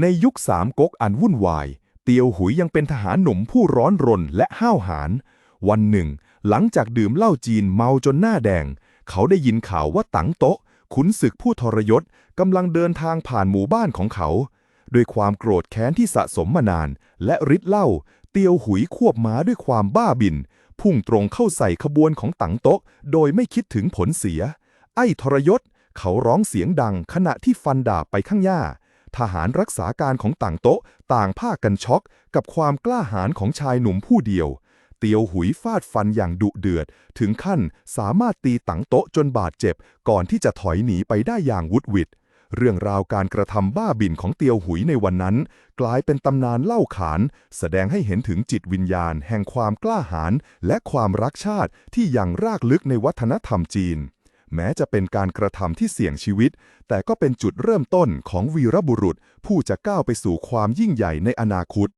ในยุคสามก๊กอันวุ่นวาย เตียวหุยยังเป็นทหารหนุ่มผู้ร้อนรนและห้าวหาญ วันหนึ่ง หลังจากดื่มเหล้าจีนเมาจนหน้าแดง เขาได้ยินข่าวว่าตังโต๊ะ ขุนศึกผู้ทรยศกำลังเดินทางผ่านหมู่บ้านของเขา ด้วยความโกรธแค้นที่สะสมมานาน และฤทธิ์เหล้า เตียวหุยควบม้าด้วยความบ้าบิน พุ่งตรงเข้าใส่ขบวนของตังโต๊ะ โดยไม่คิดถึงผลเสีย ไอ้ทรยศ เขาร้องเสียงดังขณะที่ฟันดาบไปข้างหน้า ทหารรักษาการของต่างโต๊ะ ต่างพากันช็อกกับความกล้าหาญของชายหนุ่มผู้เดียว เตียวหุยฟาดฟันอย่างดุเดือด ถึงขั้นสามารถตีตังโต๊ะจนบาดเจ็บ ก่อนที่จะถอยหนีไปได้อย่างวุดวิดเรื่องราวการกระทำบ้าบินของเตียวหุยในวันนั้น กลายเป็นตำนานเล่าขาน แสดงให้เห็นถึงจิตวิญญาณ แห่งความกล้าหาญและความรักชาติที่ยังรากลึกในวัฒนธรรมจีน แม้จะเป็นการกระทำที่เสี่ยงชีวิต แต่ก็เป็นจุดเริ่มต้นของวีรบุรุษ ผู้จะก้าวไปสู่ความยิ่งใหญ่ในอนาคต